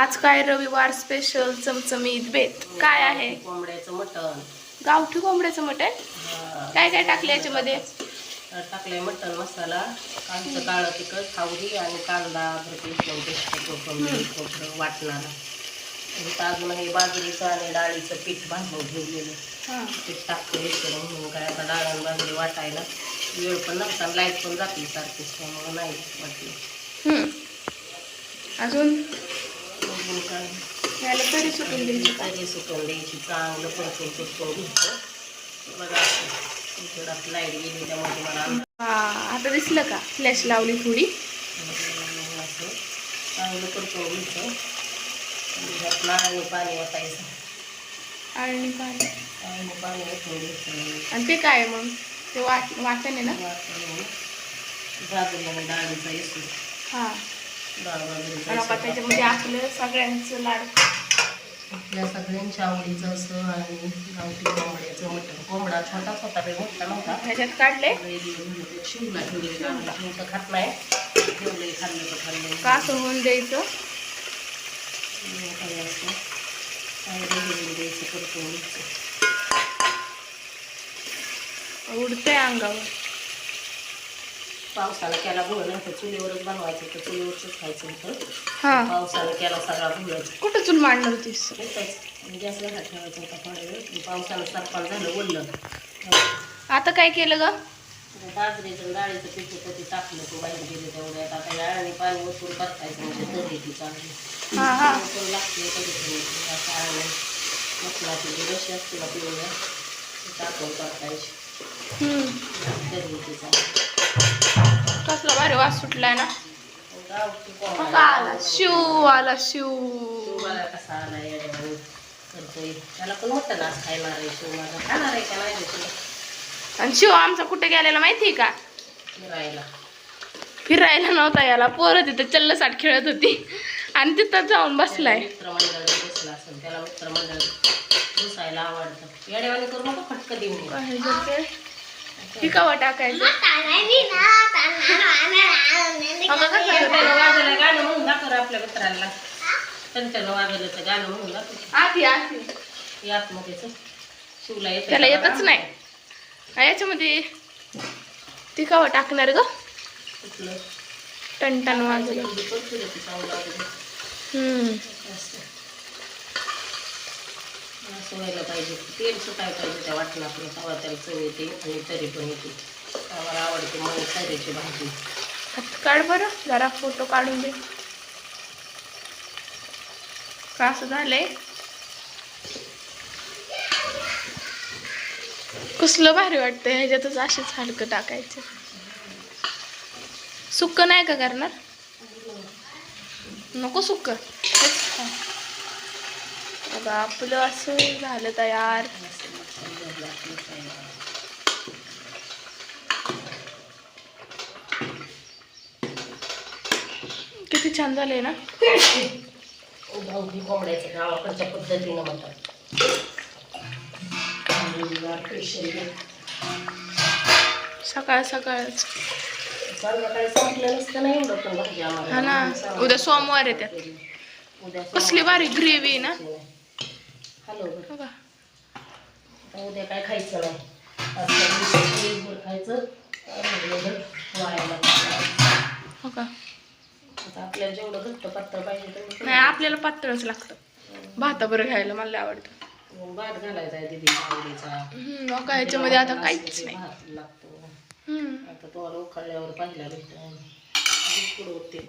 आज काय रविवार स्पेशल चमचमीत बेत? काय आहे? कोंबड्याचं मटण. गावठी कोंबड्याचं मटण? काय काय टाकले याच्यामध्ये? टाकलंय मटण मसाला कांचं काळं तिखट खावडी आणि कांदा खोबरं वाटणारा. अजून हे बाजरीचं आणि डाळीचं पीठ भाजून ठेवलेलं पीठ टाकतो हे करून म्हणून काय आता डाळ आणि बाजरी वाटायला. वेळ पण नसता लाइट पण जाते सारखीच त्यामुळं नाही वाटली. अजून? अजून काय याला तरी सुटून द्यायची काही सुकून द्यायची चांगलं परतून परतून घ्यायचं. बघा थोडा लाइट गेली त्यामुळे मला हा आता दिसलं का? फ्लॅश लावली थोडी. असं चांगलं परतून घ्यायचं. आणि पाणी वाटायचं आणि पाणी. आणि पाणी घ्यायचं. आणि ते काय मग? ते वाट वाटणे ना? वाटून भाजलेलं डाळीचा येतो हा. त्याच्यामध्ये आपलं सगळ्यांचं लाड. आपल्या सगळ्यांच्या आवडीचं असं आणि गावठी कोंबड्याचं मटण. कोंबडा छोटाच होता रे मोठा नव्हता. ह्याच्यात काढले शिवला ठेवले आमचं खात नाही. ठेवलंय खाल्लं तर खाल्लं का असं होऊन द्यायचं? असं. द्यायचं करतो. उडतंय अंगावर. पावसानं केला गुळ नाही तर चुलीवरच बनवायचं तर चुलीवरच खायचं होतं हा. पावसानं केला सगळा गुळच कुठं चूल मांडणार होतीस गॅसला हात ठेवायचा होता थोडा वेळ. पावसानं सरपान झालं ओललं आता काय केलं ग? बाजरीचं डाळीचं पीठ होतं ते टाकलं तो बाहेर गेले तेवढ्यात. आता या आणि पाणी ओतून परतायचं म्हणजे तर येते चांगली. लागते कधी मसणाची जी रशी असते ना पिवळ्या टाकून परतायची तर येते चांगली. कसला भारी वास सुटलाय ना. आला? शिव आला शिव. शिवबाला कसा आला? येड्यावानी करतोय. त्याला पण मटण आज खायला आहे शिव. माझा खाणार आहे का नाही रे तुला आणि शिव आमचा कुठे गेलेला माहितीये का? फिरायला. फिरायला नव्हता याला. पोरं तिथं चल्लसाट खेळत होती. आणि तिथं जाऊन बसलाय. मित्रमंडळात बसला असेल. त्याला मित्रमंडळात बसायला आवडतं. येड्यावानी करू नको फटकं देऊन पिकावर टाकायचं वाजवलं गाणं म्हणून दाखव आपल्या मित्रांना त्यांच्यानं वाजवलं तर गाणं म्हणून दाखव आधी शिवला येतं त्याला येतच नाही याच्यामध्ये पिकावर टाकणार ग कुठलं टनटन वाजलं. हम्म असं पाहिजे. तेल सुटायला पाहिजे त्या वाटलं आपलं तवा त्याला चव येते आणि तरी पण येते. आम्हाला आवडते मग तऱ्याची भाजी. हात काढ बरं जरा फोटो काढून दे. का असं झालंय? कसलं भारी वाटतंय ह्याच्यातच असेच हलकं टाकायचं. सुक्क नाही का करणार? नको सुक्क बघा आपलं असं झालं तयार. किती छान झालंय ना गावठी कोंबड्याचं गावाकडच्या पद्धतीनं म्हणतात स्पेशल सकाळ आम्हाला हा ना. उद्या सोमवार. उद्या कसली भारी ग्रेव्ही ना उद्या काय खायचं नाही. खायचं. हो का आता आपल्याला जेवढं घट्ट पातळ पाहिजे तेवढं नाही आपल्याला पातळच लागतं. भाता बरं खायला मला आवडतं. मग भात घालायचा आहे आवडीचा. हम्म, काय याच्यामध्ये आता काहीच नाही. भात लागतो. हम्म. आता तुम्हाला उकळल्यावर पाहिला भेटतं होते?